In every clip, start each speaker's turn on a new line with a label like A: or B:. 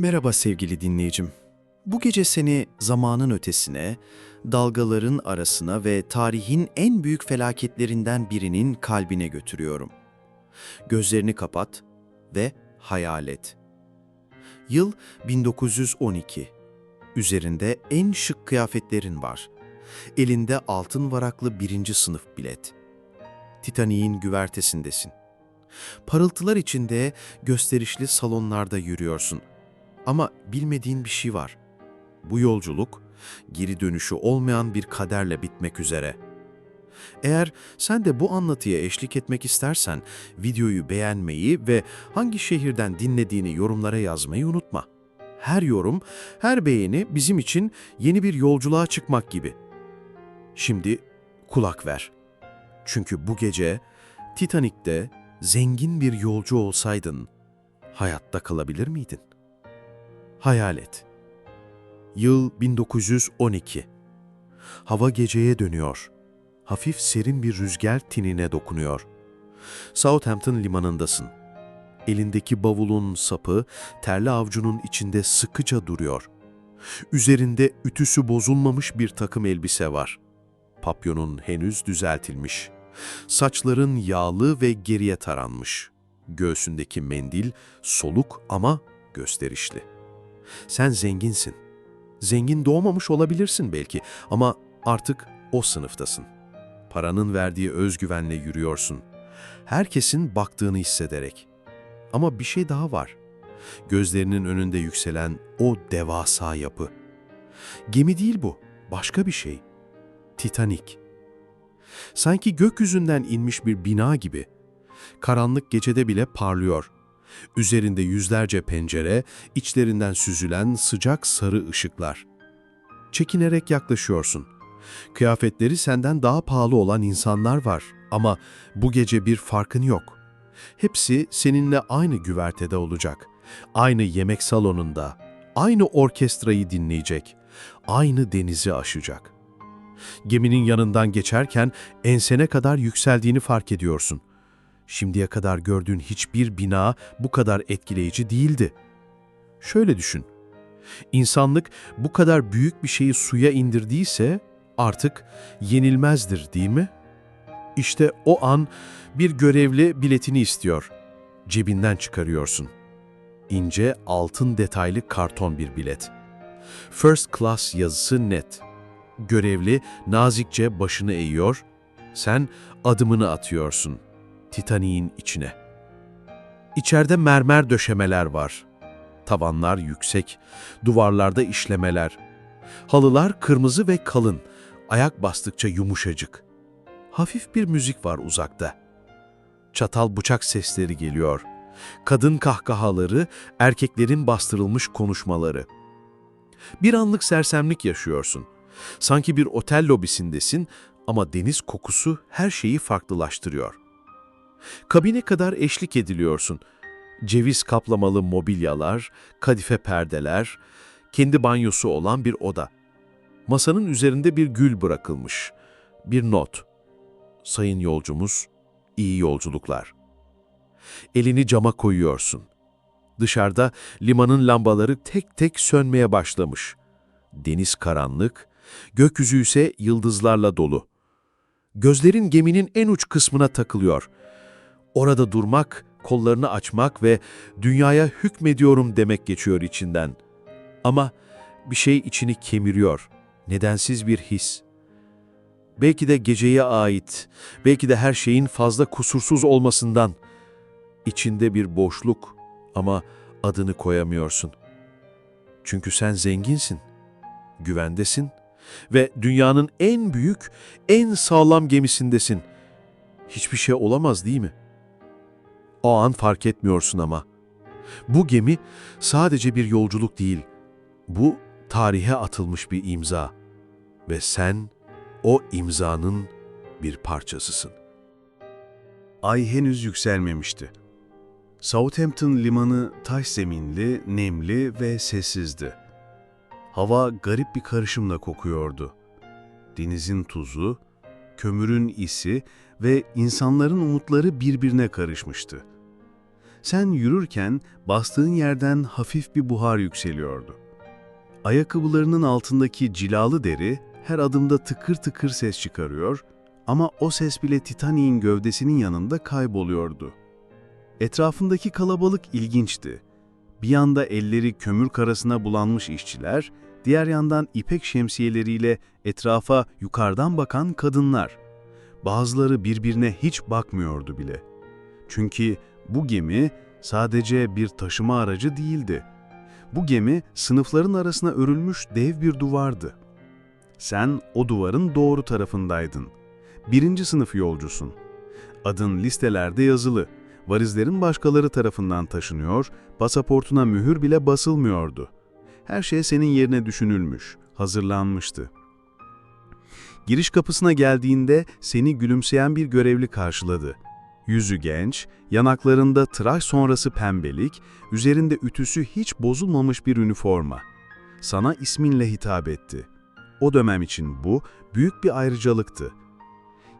A: Merhaba sevgili dinleyicim. Bu gece seni zamanın ötesine, dalgaların arasına ve tarihin en büyük felaketlerinden birinin kalbine götürüyorum. Gözlerini kapat ve hayal et. Yıl 1912. Üzerinde en şık kıyafetlerin var. Elinde altın varaklı birinci sınıf bilet. Titanik'in güvertesindesin. Parıltılar içinde gösterişli salonlarda yürüyorsun. Ama bilmediğin bir şey var. Bu yolculuk geri dönüşü olmayan bir kaderle bitmek üzere. Eğer sen de bu anlatıya eşlik etmek istersen videoyu beğenmeyi ve hangi şehirden dinlediğini yorumlara yazmayı unutma. Her yorum, her beğeni bizim için yeni bir yolculuğa çıkmak gibi. Şimdi kulak ver. Çünkü bu gece Titanik'te zengin bir yolcu olsaydın hayatta kalabilir miydin? Hayal et. Yıl 1912. Hava geceye dönüyor. Hafif serin bir rüzgar tinine dokunuyor. Southampton limanındasın. Elindeki bavulun sapı terli avcunun içinde sıkıca duruyor. Üzerinde ütüsü bozulmamış bir takım elbise var. Papyonun henüz düzeltilmiş. Saçların yağlı ve geriye taranmış. Göğsündeki mendil soluk ama gösterişli. Sen zenginsin. Zengin doğmamış olabilirsin belki ama artık o sınıftasın. Paranın verdiği özgüvenle yürüyorsun. Herkesin baktığını hissederek. Ama bir şey daha var. Gözlerinin önünde yükselen o devasa yapı. Gemi değil bu, başka bir şey. Titanik. Sanki gökyüzünden inmiş bir bina gibi. Karanlık gecede bile parlıyor. Üzerinde yüzlerce pencere, içlerinden süzülen sıcak sarı ışıklar. Çekinerek yaklaşıyorsun. Kıyafetleri senden daha pahalı olan insanlar var ama bu gece bir farkın yok. Hepsi seninle aynı güvertede olacak. Aynı yemek salonunda, aynı orkestrayı dinleyecek, aynı denizi aşacak. Geminin yanından geçerken ensene kadar yükseldiğini fark ediyorsun. Şimdiye kadar gördüğün hiçbir bina bu kadar etkileyici değildi. Şöyle düşün. İnsanlık bu kadar büyük bir şeyi suya indirdiyse artık yenilmezdir değil mi? İşte o an bir görevli biletini istiyor. Cebinden çıkarıyorsun. İnce altın detaylı karton bir bilet. First class yazısı net. Görevli nazikçe başını eğiyor. Sen adımını atıyorsun. Titanik'in içine. İçeride mermer döşemeler var. Tavanlar yüksek, duvarlarda işlemeler. Halılar kırmızı ve kalın, ayak bastıkça yumuşacık. Hafif bir müzik var uzakta. Çatal bıçak sesleri geliyor. Kadın kahkahaları, erkeklerin bastırılmış konuşmaları. Bir anlık sersemlik yaşıyorsun. Sanki bir otel lobisindesin ama deniz kokusu her şeyi farklılaştırıyor. Kabine kadar eşlik ediliyorsun. Ceviz kaplamalı mobilyalar, kadife perdeler, kendi banyosu olan bir oda. Masanın üzerinde bir gül bırakılmış. Bir not. Sayın yolcumuz, iyi yolculuklar. Elini cama koyuyorsun. Dışarıda limanın lambaları tek tek sönmeye başlamış. Deniz karanlık, gökyüzü ise yıldızlarla dolu. Gözlerin geminin en uç kısmına takılıyor. Orada durmak, kollarını açmak ve dünyaya hükmediyorum demek geçiyor içinden. Ama bir şey içini kemiriyor. Nedensiz bir his. Belki de geceye ait, belki de her şeyin fazla kusursuz olmasından. İçinde bir boşluk ama adını koyamıyorsun. Çünkü sen zenginsin, güvendesin ve dünyanın en büyük, en sağlam gemisindesin. Hiçbir şey olamaz değil mi? O an fark etmiyorsun ama. Bu gemi sadece bir yolculuk değil. Bu tarihe atılmış bir imza. Ve sen o imzanın bir parçasısın.
B: Ay henüz yükselmemişti. Southampton limanı taş zeminli, nemli ve sessizdi. Hava garip bir karışımla kokuyordu. Denizin tuzu, kömürün isi ve insanların umutları birbirine karışmıştı. Sen yürürken bastığın yerden hafif bir buhar yükseliyordu. Ayakkabılarının altındaki cilalı deri her adımda tıkır tıkır ses çıkarıyor ama o ses bile Titanic'in gövdesinin yanında kayboluyordu. Etrafındaki kalabalık ilginçti. Bir yanda elleri kömür karasına bulanmış işçiler, diğer yandan ipek şemsiyeleriyle etrafa yukarıdan bakan kadınlar. Bazıları birbirine hiç bakmıyordu bile. Çünkü bu gemi sadece bir taşıma aracı değildi. Bu gemi sınıfların arasına örülmüş dev bir duvardı. Sen o duvarın doğru tarafındaydın. Birinci sınıf yolcusun. Adın listelerde yazılı. Varizlerin başkaları tarafından taşınıyor, pasaportuna mühür bile basılmıyordu. Her şey senin yerine düşünülmüş, hazırlanmıştı. Giriş kapısına geldiğinde seni gülümseyen bir görevli karşıladı. Yüzü genç, yanaklarında tıraş sonrası pembelik, üzerinde ütüsü hiç bozulmamış bir üniforma. Sana isminle hitap etti. O dönem için bu büyük bir ayrıcalıktı.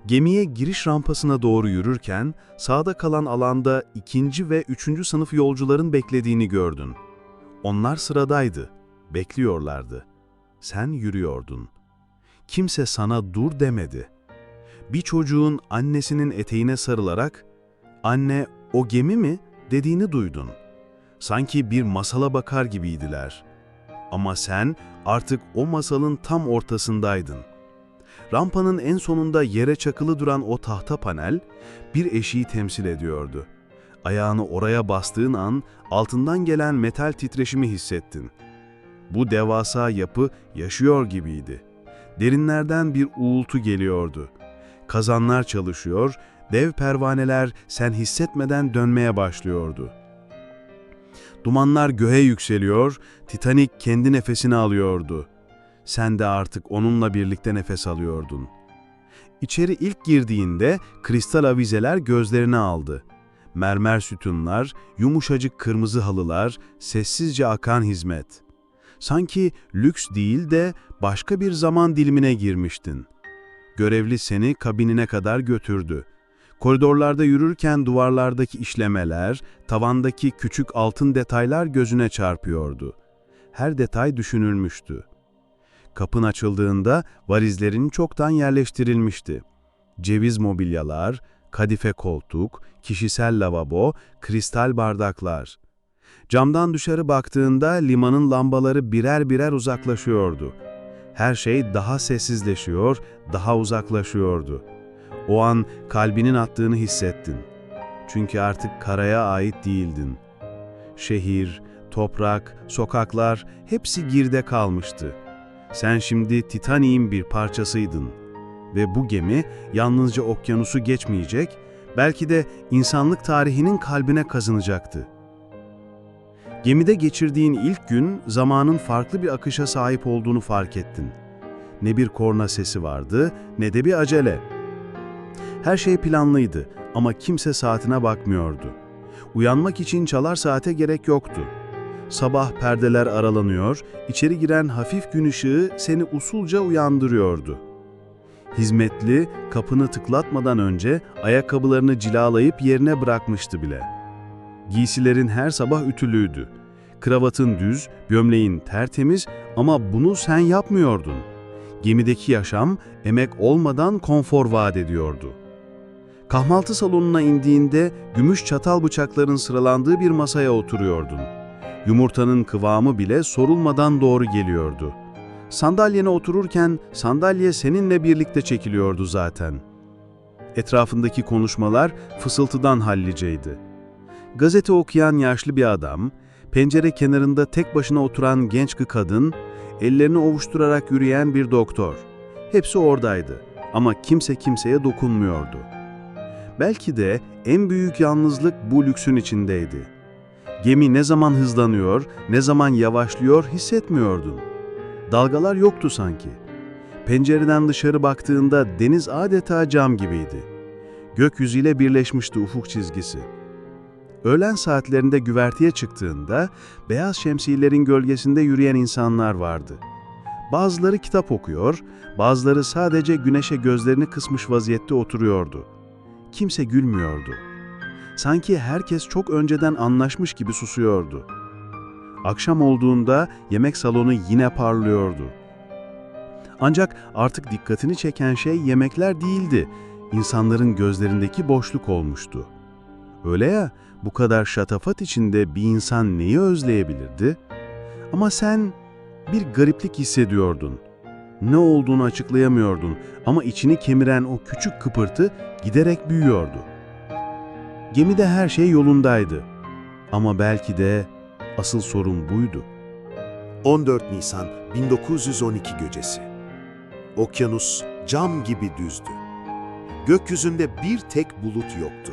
B: Gemiye giriş rampasına doğru yürürken sağda kalan alanda ikinci ve üçüncü sınıf yolcuların beklediğini gördün. Onlar sıradaydı, bekliyorlardı. Sen yürüyordun. Kimse sana dur demedi. Bir çocuğun annesinin eteğine sarılarak, ''Anne, o gemi mi?'' dediğini duydun. Sanki bir masala bakar gibiydiler. Ama sen artık o masalın tam ortasındaydın. Rampanın en sonunda yere çakılı duran o tahta panel bir eşiği temsil ediyordu. Ayağını oraya bastığın an altından gelen metal titreşimi hissettin. Bu devasa yapı yaşıyor gibiydi. Derinlerden bir uğultu geliyordu. Kazanlar çalışıyor, dev pervaneler sen hissetmeden dönmeye başlıyordu. Dumanlar göğe yükseliyor, Titanic kendi nefesini alıyordu. Sen de artık onunla birlikte nefes alıyordun. İçeri ilk girdiğinde kristal avizeler gözlerini aldı. Mermer sütunlar, yumuşacık kırmızı halılar, sessizce akan hizmet. Sanki lüks değil de başka bir zaman dilimine girmiştin. Görevli seni kabinine kadar götürdü. Koridorlarda yürürken duvarlardaki işlemeler, tavandaki küçük altın detaylar gözüne çarpıyordu. Her detay düşünülmüştü. Kapın açıldığında varizlerin çoktan yerleştirilmişti. Ceviz mobilyalar, kadife koltuk, kişisel lavabo, kristal bardaklar. Camdan dışarı baktığında limanın lambaları birer birer uzaklaşıyordu. Her şey daha sessizleşiyor, daha uzaklaşıyordu. O an kalbinin attığını hissettin. Çünkü artık karaya ait değildin. Şehir, toprak, sokaklar hepsi girde kalmıştı. Sen şimdi Titanic'in bir parçasıydın. Ve bu gemi yalnızca okyanusu geçmeyecek, belki de insanlık tarihinin kalbine kazınacaktı. Gemide geçirdiğin ilk gün zamanın farklı bir akışa sahip olduğunu fark ettin. Ne bir korna sesi vardı ne de bir acele. Her şey planlıydı ama kimse saatine bakmıyordu. Uyanmak için çalar saate gerek yoktu. Sabah perdeler aralanıyor, içeri giren hafif gün ışığı seni usulca uyandırıyordu. Hizmetli kapını tıklatmadan önce ayakkabılarını cilalayıp yerine bırakmıştı bile. Giysilerin her sabah ütülüydü. Kravatın düz, gömleğin tertemiz ama bunu sen yapmıyordun. Gemideki yaşam emek olmadan konfor vaat ediyordu. Kahvaltı salonuna indiğinde gümüş çatal bıçakların sıralandığı bir masaya oturuyordun. Yumurtanın kıvamı bile sorulmadan doğru geliyordu. Sandalyene otururken sandalye seninle birlikte çekiliyordu zaten. Etrafındaki konuşmalar fısıltıdan halliceydi. Gazete okuyan yaşlı bir adam, pencere kenarında tek başına oturan genç bir kadın, ellerini ovuşturarak yürüyen bir doktor. Hepsi oradaydı ama kimse kimseye dokunmuyordu. Belki de en büyük yalnızlık bu lüksün içindeydi. Gemi ne zaman hızlanıyor, ne zaman yavaşlıyor hissetmiyordun. Dalgalar yoktu sanki. Pencereden dışarı baktığında deniz adeta cam gibiydi. Gökyüzüyle birleşmişti ufuk çizgisi. Öğlen saatlerinde güverteye çıktığında beyaz şemsiyelerin gölgesinde yürüyen insanlar vardı. Bazıları kitap okuyor, bazıları sadece güneşe gözlerini kısmış vaziyette oturuyordu. Kimse gülmüyordu. Sanki herkes çok önceden anlaşmış gibi susuyordu. Akşam olduğunda yemek salonu yine parlıyordu. Ancak artık dikkatini çeken şey yemekler değildi. İnsanların gözlerindeki boşluk olmuştu. Öyle ya, bu kadar şatafat içinde bir insan neyi özleyebilirdi? Ama sen bir gariplik hissediyordun. Ne olduğunu açıklayamıyordun ama içini kemiren o küçük kıpırtı giderek büyüyordu. Gemide her şey yolundaydı. Ama belki de asıl sorun buydu.
C: 14 Nisan 1912 gecesi. Okyanus cam gibi düzdü. Gökyüzünde bir tek bulut yoktu.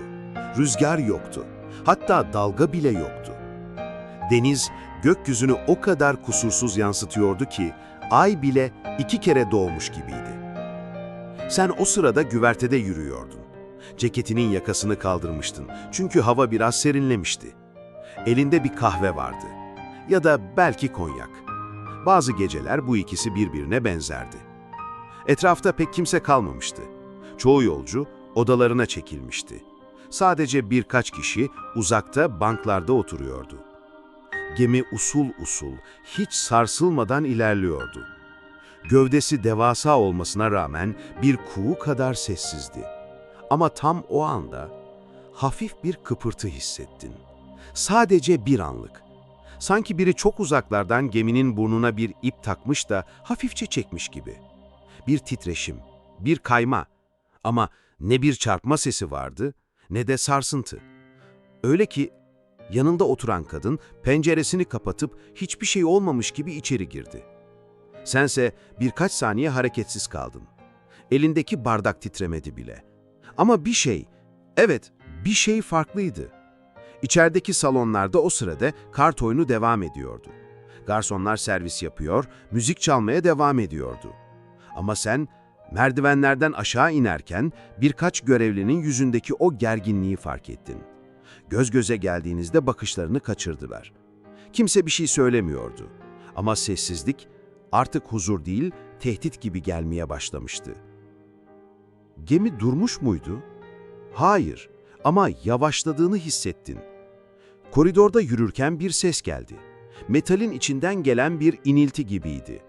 C: Rüzgar yoktu. Hatta dalga bile yoktu. Deniz gökyüzünü o kadar kusursuz yansıtıyordu ki ay bile iki kere doğmuş gibiydi. Sen o sırada güvertede yürüyordun. Ceketinin yakasını kaldırmıştın çünkü hava biraz serinlemişti. Elinde bir kahve vardı. Ya da belki konyak. Bazı geceler bu ikisi birbirine benzerdi. Etrafta pek kimse kalmamıştı. Çoğu yolcu odalarına çekilmişti. Sadece birkaç kişi uzakta banklarda oturuyordu. Gemi usul usul, hiç sarsılmadan ilerliyordu. Gövdesi devasa olmasına rağmen bir kuğu kadar sessizdi. Ama tam o anda hafif bir kıpırtı hissettin. Sadece bir anlık. Sanki biri çok uzaklardan geminin burnuna bir ip takmış da hafifçe çekmiş gibi. Bir titreşim, bir kayma ama ne bir çarpma sesi vardı ne de sarsıntı. Öyle ki yanında oturan kadın penceresini kapatıp hiçbir şey olmamış gibi içeri girdi. Sense birkaç saniye hareketsiz kaldın. Elindeki bardak titremedi bile. Ama bir şey, evet bir şey farklıydı. İçerideki salonlarda o sırada kart oyunu devam ediyordu. Garsonlar servis yapıyor, müzik çalmaya devam ediyordu. Ama sen merdivenlerden aşağı inerken birkaç görevlinin yüzündeki o gerginliği fark ettin. Göz göze geldiğinizde bakışlarını kaçırdılar. Kimse bir şey söylemiyordu. Ama sessizlik artık huzur değil, tehdit gibi gelmeye başlamıştı. Gemi durmuş muydu? Hayır ama yavaşladığını hissettin. Koridorda yürürken bir ses geldi. Metalin içinden gelen bir inilti gibiydi.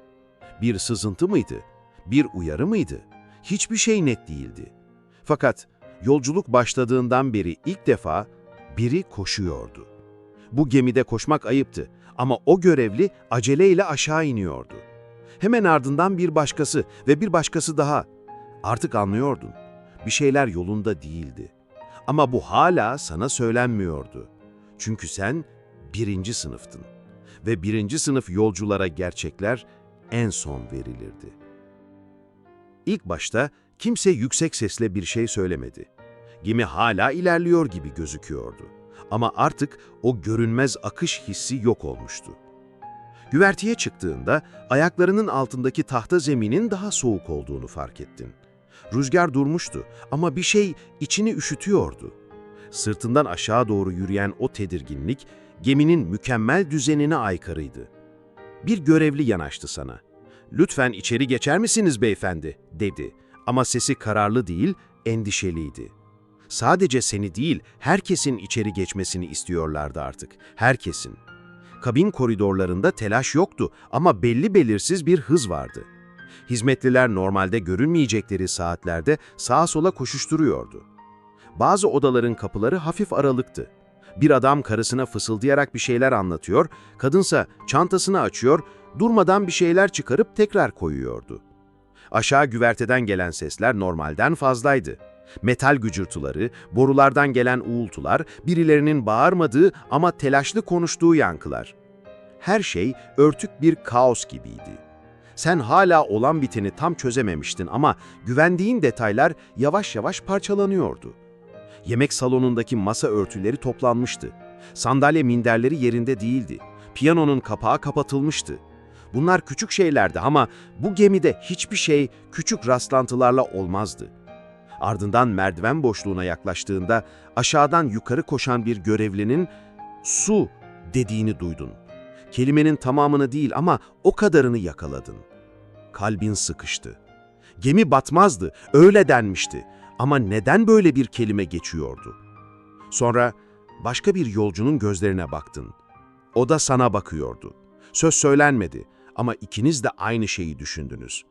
C: Bir sızıntı mıydı? Bir uyarı mıydı? Hiçbir şey net değildi. Fakat yolculuk başladığından beri ilk defa biri koşuyordu. Bu gemide koşmak ayıptı ama o görevli aceleyle aşağı iniyordu. Hemen ardından bir başkası ve bir başkası daha. Artık anlıyordun. Bir şeyler yolunda değildi. Ama bu hala sana söylenmiyordu. Çünkü sen birinci sınıftın. Ve birinci sınıf yolculara gerçekler en son verilirdi. İlk başta kimse yüksek sesle bir şey söylemedi. Gemi hala ilerliyor gibi gözüküyordu. Ama artık o görünmez akış hissi yok olmuştu. Güverteye çıktığında ayaklarının altındaki tahta zeminin daha soğuk olduğunu fark ettin. Rüzgar durmuştu ama bir şey içini üşütüyordu. Sırtından aşağı doğru yürüyen o tedirginlik geminin mükemmel düzenine aykırıydı. Bir görevli yanaştı sana. "Lütfen içeri geçer misiniz beyefendi?" dedi. Ama sesi kararlı değil, endişeliydi. Sadece seni değil, herkesin içeri geçmesini istiyorlardı artık. Herkesin. Kabin koridorlarında telaş yoktu ama belli belirsiz bir hız vardı. Hizmetliler normalde görünmeyecekleri saatlerde sağa sola koşuşturuyordu. Bazı odaların kapıları hafif aralıktı. Bir adam karısına fısıldayarak bir şeyler anlatıyor, kadınsa çantasını açıyor, durmadan bir şeyler çıkarıp tekrar koyuyordu. Aşağı güverteden gelen sesler normalden fazlaydı. Metal gücürtüleri, borulardan gelen uğultular, birilerinin bağırmadığı ama telaşlı konuştuğu yankılar. Her şey örtük bir kaos gibiydi. Sen hala olan biteni tam çözememiştin ama güvendiğin detaylar yavaş yavaş parçalanıyordu. Yemek salonundaki masa örtüleri toplanmıştı. Sandalye minderleri yerinde değildi. Piyanonun kapağı kapatılmıştı. Bunlar küçük şeylerdi ama bu gemide hiçbir şey küçük rastlantılarla olmazdı. Ardından merdiven boşluğuna yaklaştığında aşağıdan yukarı koşan bir görevlinin su dediğini duydun. Kelimenin tamamını değil ama o kadarını yakaladın. Kalbin sıkıştı. Gemi batmazdı, öyle denmişti. Ama neden böyle bir kelime geçiyordu? Sonra başka bir yolcunun gözlerine baktın. O da sana bakıyordu. Söz söylenmedi ama ikiniz de aynı şeyi düşündünüz.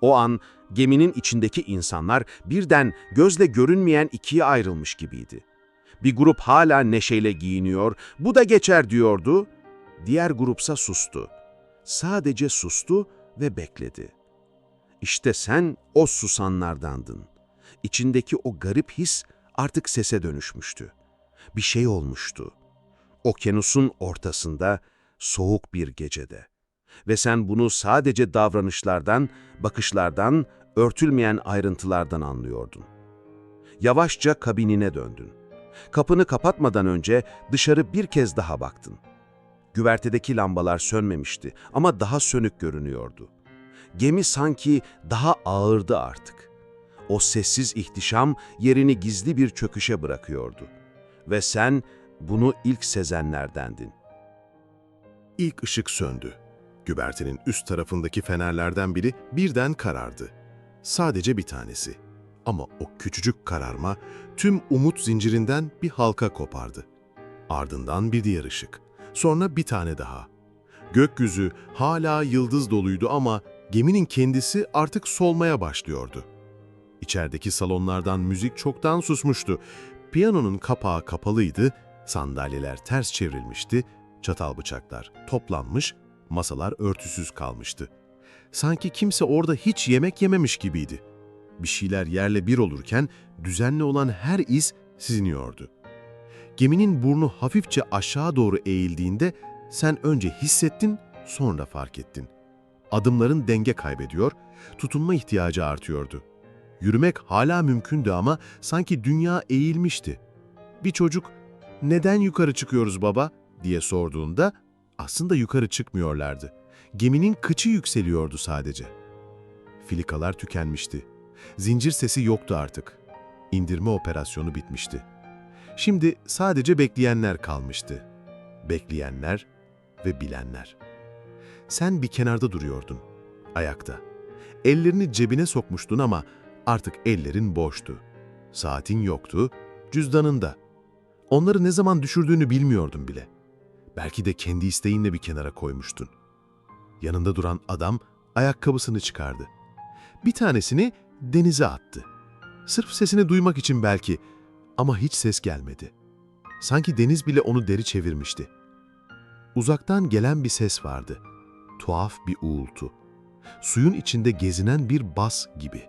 C: O an geminin içindeki insanlar birden gözle görünmeyen ikiye ayrılmış gibiydi. Bir grup hala neşeyle giyiniyor, bu da geçer diyordu. Diğer grupsa sustu. Sadece sustu ve bekledi. İşte sen o susanlardandın. İçindeki o garip his artık sese dönüşmüştü. Bir şey olmuştu. Okyanusun ortasında, soğuk bir gecede. Ve sen bunu sadece davranışlardan, bakışlardan, örtülmeyen ayrıntılardan anlıyordun. Yavaşça kabinine döndün. Kapını kapatmadan önce dışarı bir kez daha baktın. Güvertedeki lambalar sönmemişti ama daha sönük görünüyordu. Gemi sanki daha ağırdı artık. O sessiz ihtişam yerini gizli bir çöküşe bırakıyordu. Ve sen bunu ilk sezenlerdendin.
D: İlk ışık söndü. Güvertenin üst tarafındaki fenerlerden biri birden karardı. Sadece bir tanesi. Ama o küçücük kararma tüm umut zincirinden bir halka kopardı. Ardından bir diğer ışık. Sonra bir tane daha. Gökyüzü hala yıldız doluydu ama geminin kendisi artık solmaya başlıyordu. İçerideki salonlardan müzik çoktan susmuştu. Piyanonun kapağı kapalıydı, sandalyeler ters çevrilmişti, çatal bıçaklar toplanmış, masalar örtüsüz kalmıştı. Sanki kimse orada hiç yemek yememiş gibiydi. Bir şeyler yerle bir olurken düzenli olan her iz siliniyordu. Geminin burnu hafifçe aşağı doğru eğildiğinde sen önce hissettin, sonra fark ettin. Adımların denge kaybediyor, tutunma ihtiyacı artıyordu. Yürümek hala mümkündü ama sanki dünya eğilmişti. Bir çocuk, "Neden yukarı çıkıyoruz baba?" diye sorduğunda aslında yukarı çıkmıyorlardı. Geminin kıçı yükseliyordu sadece. Filikalar tükenmişti. Zincir sesi yoktu artık. İndirme operasyonu bitmişti. Şimdi sadece bekleyenler kalmıştı. Bekleyenler ve bilenler. Sen bir kenarda duruyordun, ayakta. Ellerini cebine sokmuştun ama artık ellerin boştu. Saatin yoktu, cüzdanında. Onları ne zaman düşürdüğünü bilmiyordun bile. Belki de kendi isteğinle bir kenara koymuştun. Yanında duran adam ayakkabısını çıkardı. Bir tanesini denize attı. Sırf sesini duymak için belki ama hiç ses gelmedi. Sanki deniz bile onu deri çevirmişti. Uzaktan gelen bir ses vardı. Tuhaf bir uğultu. Suyun içinde gezinen bir bas gibi.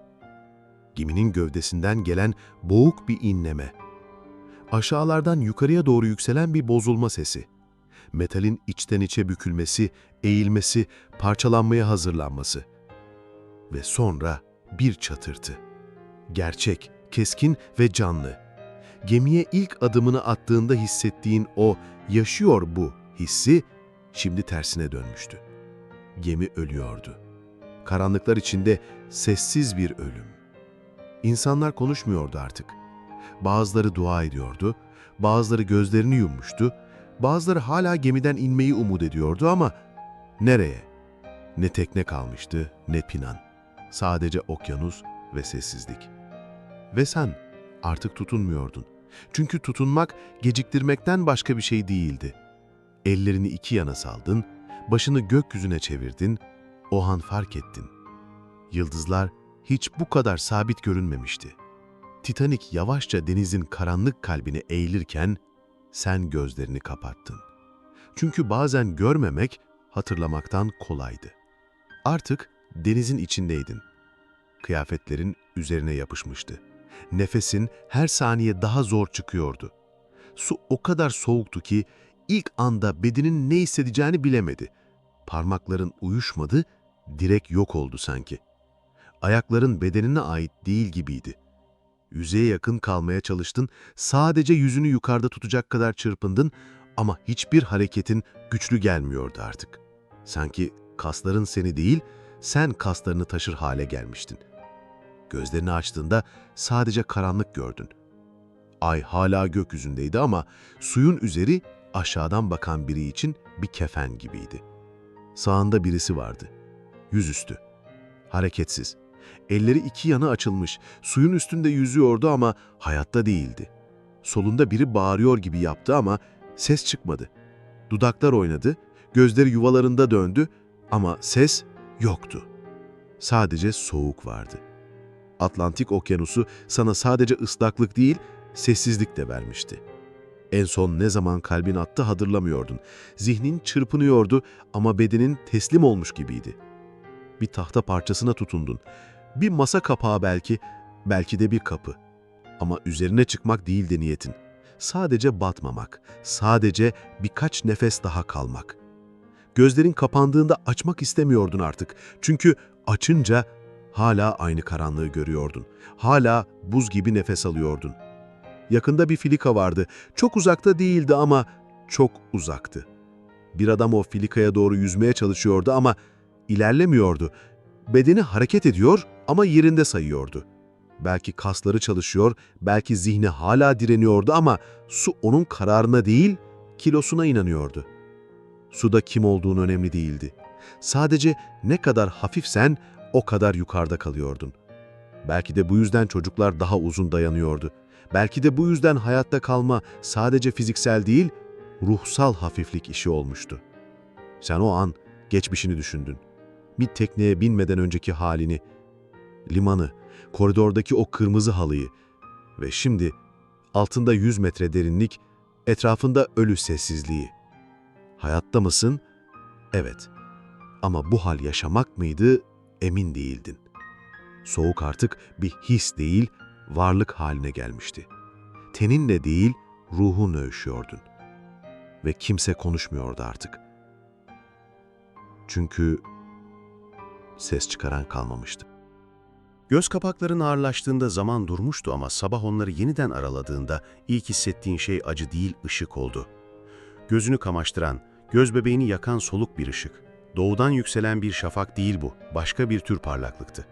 D: Geminin gövdesinden gelen boğuk bir inleme. Aşağılardan yukarıya doğru yükselen bir bozulma sesi. Metalin içten içe bükülmesi, eğilmesi, parçalanmaya hazırlanması. Ve sonra bir çatırtı. Gerçek, keskin ve canlı. Gemiye ilk adımını attığında hissettiğin o yaşıyor bu hissi şimdi tersine dönmüştü. Gemi ölüyordu. Karanlıklar içinde sessiz bir ölüm. İnsanlar konuşmuyordu artık. Bazıları dua ediyordu, bazıları gözlerini yummuştu, bazıları hala gemiden inmeyi umut ediyordu ama nereye? Ne tekne kalmıştı, ne pinan. Sadece okyanus ve sessizlik. Ve sen artık tutunmuyordun. Çünkü tutunmak geciktirmekten başka bir şey değildi. Ellerini iki yana saldın, başını gökyüzüne çevirdin, o an fark ettin. Yıldızlar hiç bu kadar sabit görünmemişti. Titanik yavaşça denizin karanlık kalbine eğilirken sen gözlerini kapattın. Çünkü bazen görmemek hatırlamaktan kolaydı. Artık denizin içindeydin. Kıyafetlerin üzerine yapışmıştı. Nefesin her saniye daha zor çıkıyordu. Su o kadar soğuktu ki ilk anda bedenin ne hissedeceğini bilemedi. Parmakların uyuşmadı, direk yok oldu sanki. Ayakların bedenine ait değil gibiydi. Yüzeye yakın kalmaya çalıştın, sadece yüzünü yukarıda tutacak kadar çırpındın ama hiçbir hareketin güçlü gelmiyordu artık. Sanki kasların seni değil, sen kaslarını taşır hale gelmiştin. Gözlerini açtığında sadece karanlık gördün. Ay hala gökyüzündeydi ama suyun üzeri aşağıdan bakan biri için bir kefen gibiydi. Sağında birisi vardı. Yüzüstü. Hareketsiz. Elleri iki yana açılmış, suyun üstünde yüzüyordu ama hayatta değildi. Solunda biri bağırıyor gibi yaptı ama ses çıkmadı. Dudaklar oynadı, gözleri yuvalarında döndü ama ses yoktu. Sadece soğuk vardı. Atlantik Okyanusu sana sadece ıslaklık değil, sessizlik de vermişti. En son ne zaman kalbin attı hatırlamıyordun. Zihnin çırpınıyordu ama bedenin teslim olmuş gibiydi. Bir tahta parçasına tutundun. Bir masa kapağı belki, belki de bir kapı. Ama üzerine çıkmak değildi niyetin. Sadece batmamak, sadece birkaç nefes daha kalmak. Gözlerin kapandığında açmak istemiyordun artık. Çünkü açınca hala aynı karanlığı görüyordun. Hala buz gibi nefes alıyordun. Yakında bir filika vardı. Çok uzakta değildi ama çok uzaktı. Bir adam o filikaya doğru yüzmeye çalışıyordu ama ilerlemiyordu. Bedeni hareket ediyor ama yerinde sayıyordu. Belki kasları çalışıyor, belki zihni hala direniyordu ama su onun kararına değil, kilosuna inanıyordu. Suda kim olduğun önemli değildi. Sadece ne kadar hafifsen o kadar yukarıda kalıyordun. Belki de bu yüzden çocuklar daha uzun dayanıyordu. Belki de bu yüzden hayatta kalma sadece fiziksel değil, ruhsal hafiflik işi olmuştu. Sen o an geçmişini düşündün. Bir tekneye binmeden önceki halini, limanı, koridordaki o kırmızı halıyı ve şimdi altında 100 metre derinlik, etrafında ölü sessizliği. Hayatta mısın? Evet. Ama bu hal yaşamak mıydı? Emin değildin. Soğuk artık bir his değil, varlık haline gelmişti. Teninle değil, ruhunla üşüyordun. Ve kimse konuşmuyordu artık. Çünkü ses çıkaran kalmamıştı.
E: Göz kapakların ağırlaştığında zaman durmuştu ama sabah onları yeniden araladığında ilk hissettiğin şey acı değil ışık oldu. Gözünü kamaştıran, göz bebeğini yakan soluk bir ışık. Doğudan yükselen bir şafak değil bu, başka bir tür parlaklıktı.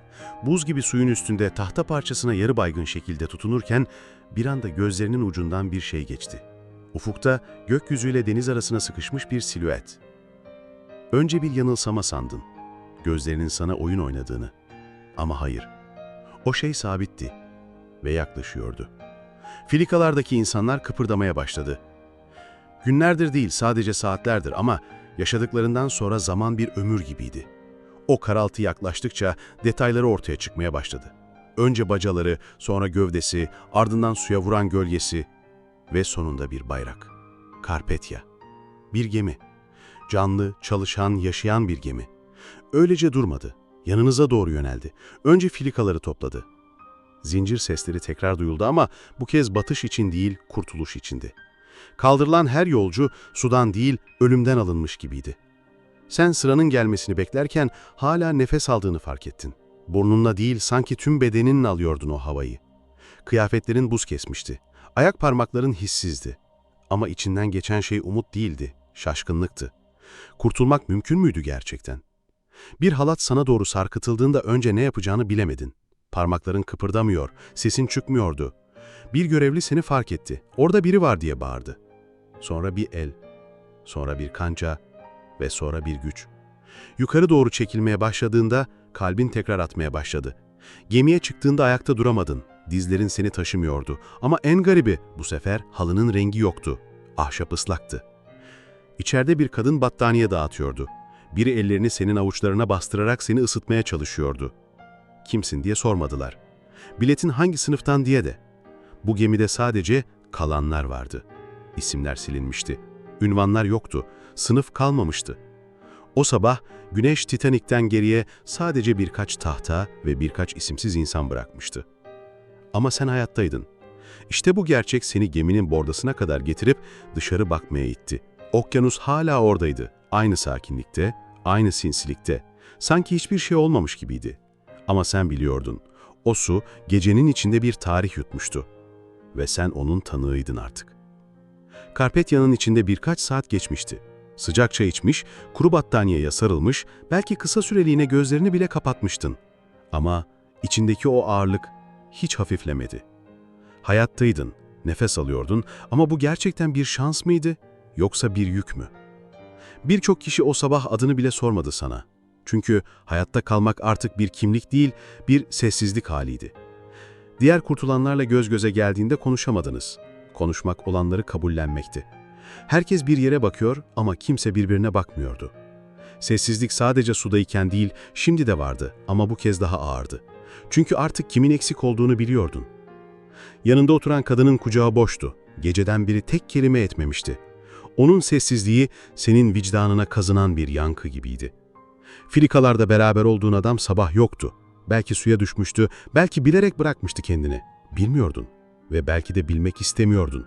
E: Buz gibi suyun üstünde tahta parçasına yarı baygın şekilde tutunurken bir anda gözlerinin ucundan bir şey geçti. Ufukta gökyüzüyle deniz arasına sıkışmış bir silüet. Önce bir yanılsama sandın. Gözlerinin sana oyun oynadığını. Ama hayır. O şey sabitti ve yaklaşıyordu. Filikalardaki insanlar kıpırdamaya başladı. Günlerdir değil, sadece saatlerdir ama yaşadıklarından sonra zaman bir ömür gibiydi. O karaltı yaklaştıkça detayları ortaya çıkmaya başladı. Önce bacaları, sonra gövdesi, ardından suya vuran gölgesi ve sonunda bir bayrak. Karpetya. Bir gemi. Canlı, çalışan, yaşayan bir gemi. Öylece durmadı. Yanınıza doğru yöneldi. Önce filikaları topladı. Zincir sesleri tekrar duyuldu ama bu kez batış için değil, kurtuluş içindi. Kaldırılan her yolcu sudan değil, ölümden alınmış gibiydi. Sen sıranın gelmesini beklerken hala nefes aldığını fark ettin. Burnunla değil, sanki tüm bedeninle alıyordun o havayı. Kıyafetlerin buz kesmişti. Ayak parmakların hissizdi. Ama içinden geçen şey umut değildi, şaşkınlıktı. Kurtulmak mümkün müydü gerçekten? Bir halat sana doğru sarkıtıldığında önce ne yapacağını bilemedin. Parmakların kıpırdamıyor, sesin çıkmıyordu. Bir görevli seni fark etti. Orada biri var diye bağırdı. Sonra bir el, sonra bir kanca ve sonra bir güç. Yukarı doğru çekilmeye başladığında kalbin tekrar atmaya başladı. Gemiye çıktığında ayakta duramadın. Dizlerin seni taşımıyordu. Ama en garibi bu sefer halının rengi yoktu. Ahşap ıslaktı. İçeride bir kadın battaniye dağıtıyordu. Biri ellerini senin avuçlarına bastırarak seni ısıtmaya çalışıyordu. Kimsin diye sormadılar. Biletin hangi sınıftan diye de. Bu gemide sadece kalanlar vardı. İsimler silinmişti. Ünvanlar yoktu. Sınıf kalmamıştı. O sabah güneş Titanik'ten geriye sadece birkaç tahta ve birkaç isimsiz insan bırakmıştı. Ama sen hayattaydın. İşte bu gerçek seni geminin bordasına kadar getirip dışarı bakmaya itti. Okyanus hala oradaydı. Aynı sakinlikte, aynı sinsilikte. Sanki hiçbir şey olmamış gibiydi. Ama sen biliyordun. O su gecenin içinde bir tarih yutmuştu. Ve sen onun tanığıydın artık. Karpetya'nın içinde birkaç saat geçmişti. Sıcak çay içmiş, kuru battaniyeye sarılmış, belki kısa süreliğine gözlerini bile kapatmıştın. Ama içindeki o ağırlık hiç hafiflemedi. Hayattaydın, nefes alıyordun ama bu gerçekten bir şans mıydı yoksa bir yük mü? Birçok kişi o sabah adını bile sormadı sana. Çünkü hayatta kalmak artık bir kimlik değil, bir sessizlik haliydi. Diğer kurtulanlarla göz göze geldiğinde konuşamadınız.
B: konuşmak olanları kabullenmekti. Herkes bir yere bakıyor ama kimse birbirine bakmıyordu. Sessizlik sadece sudayken değil, şimdi de vardı ama bu kez daha ağırdı. Çünkü artık kimin eksik olduğunu biliyordun. Yanında oturan kadının kucağı boştu. Geceden biri tek kelime etmemişti. Onun sessizliği senin vicdanına kazınan bir yankı gibiydi. Filikalarda beraber olduğun adam sabah yoktu. Belki suya düşmüştü, belki bilerek bırakmıştı kendini. Bilmiyordun ve belki de bilmek istemiyordun.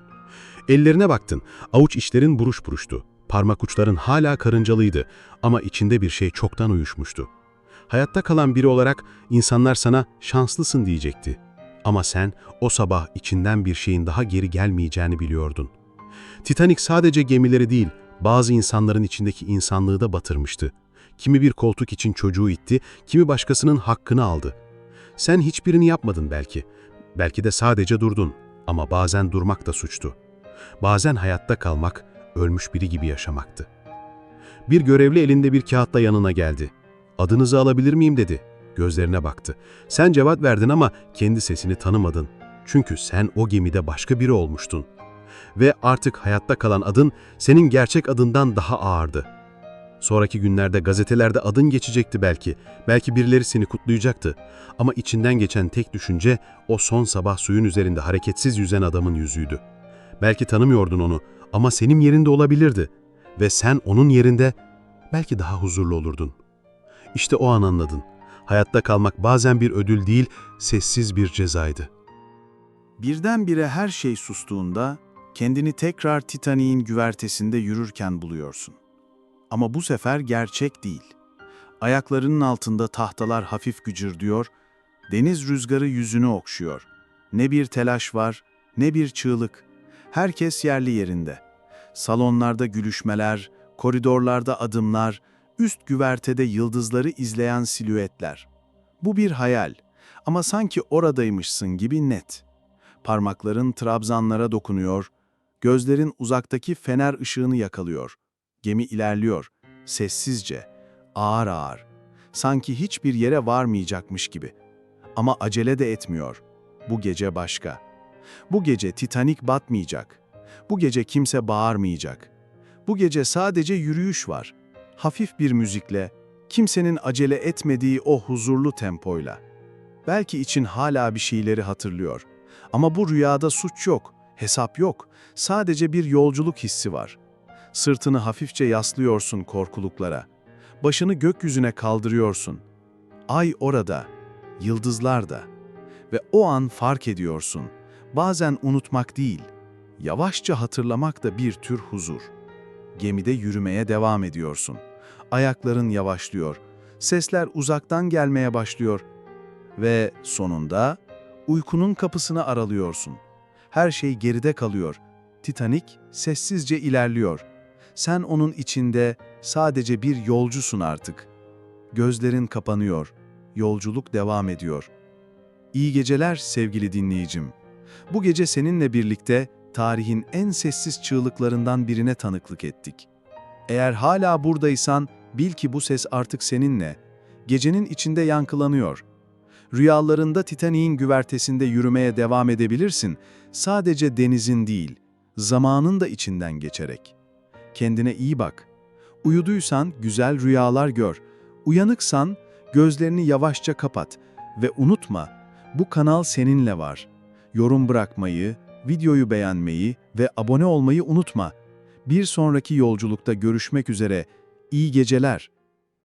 B: Ellerine baktın, avuç içlerin buruş buruştu. Parmak uçların hala karıncalıydı ama içinde bir şey çoktan uyuşmuştu. Hayatta kalan biri olarak insanlar sana şanslısın diyecekti. Ama sen o sabah içinden bir şeyin daha geri gelmeyeceğini biliyordun. Titanic sadece gemileri değil, bazı insanların içindeki insanlığı da batırmıştı. Kimi bir koltuk için çocuğu itti, kimi başkasının hakkını aldı. Sen hiçbirini yapmadın belki. Belki de sadece durdun. Ama bazen durmak da suçtu. Bazen hayatta kalmak, ölmüş biri gibi yaşamaktı. Bir görevli elinde bir kağıtla yanına geldi. Adınızı alabilir miyim dedi. Gözlerine baktı. Sen cevap verdin ama kendi sesini tanımadın. Çünkü sen o gemide başka biri olmuştun. Ve artık hayatta kalan adın senin gerçek adından daha ağırdı. Sonraki günlerde gazetelerde adın geçecekti belki. Belki birileri seni kutlayacaktı. Ama içinden geçen tek düşünce o son sabah suyun üzerinde hareketsiz yüzen adamın yüzüydü. Belki tanımıyordun onu ama senin yerinde olabilirdi. Ve sen onun yerinde belki daha huzurlu olurdun. İşte o an anladın. Hayatta kalmak bazen bir ödül değil, sessiz bir cezaydı.
A: Birdenbire her şey sustuğunda kendini tekrar Titanik'in güvertesinde yürürken buluyorsun. Ama bu sefer gerçek değil. Ayaklarının altında tahtalar hafif gücürdüyor, deniz rüzgarı yüzünü okşuyor. Ne bir telaş var, ne bir çığlık. Herkes yerli yerinde. Salonlarda gülüşmeler, koridorlarda adımlar, üst güvertede yıldızları izleyen silüetler. Bu bir hayal ama sanki oradaymışsın gibi net. Parmakların trabzanlara dokunuyor, gözlerin uzaktaki fener ışığını yakalıyor. Gemi ilerliyor, sessizce, ağır ağır. Sanki hiçbir yere varmayacakmış gibi. Ama acele de etmiyor. Bu gece başka. Bu gece Titanik batmayacak. Bu gece kimse bağırmayacak. Bu gece sadece yürüyüş var. Hafif bir müzikle, kimsenin acele etmediği o huzurlu tempoyla. Belki için hala bir şeyleri hatırlıyor. Ama bu rüyada suç yok, hesap yok. Sadece bir yolculuk hissi var. Sırtını hafifçe yaslıyorsun korkuluklara. Başını gökyüzüne kaldırıyorsun. Ay orada, yıldızlar da. Ve o an fark ediyorsun. Bazen unutmak değil, yavaşça hatırlamak da bir tür huzur. Gemide yürümeye devam ediyorsun. Ayakların yavaşlıyor. Sesler uzaktan gelmeye başlıyor. Ve sonunda uykunun kapısını aralıyorsun. Her şey geride kalıyor. Titanik sessizce ilerliyor. Sen onun içinde sadece bir yolcusun artık. Gözlerin kapanıyor. Yolculuk devam ediyor. İyi geceler sevgili dinleyicim. Bu gece seninle birlikte tarihin en sessiz çığlıklarından birine tanıklık ettik. Eğer hala buradaysan bil ki bu ses artık seninle. Gecenin içinde yankılanıyor. Rüyalarında Titanik'in güvertesinde yürümeye devam edebilirsin. Sadece denizin değil, zamanın da içinden geçerek. Kendine iyi bak. Uyuduysan güzel rüyalar gör. Uyanıksan gözlerini yavaşça kapat ve unutma bu kanal seninle var. Yorum bırakmayı, videoyu beğenmeyi ve abone olmayı unutma. Bir sonraki yolculukta görüşmek üzere. İyi geceler.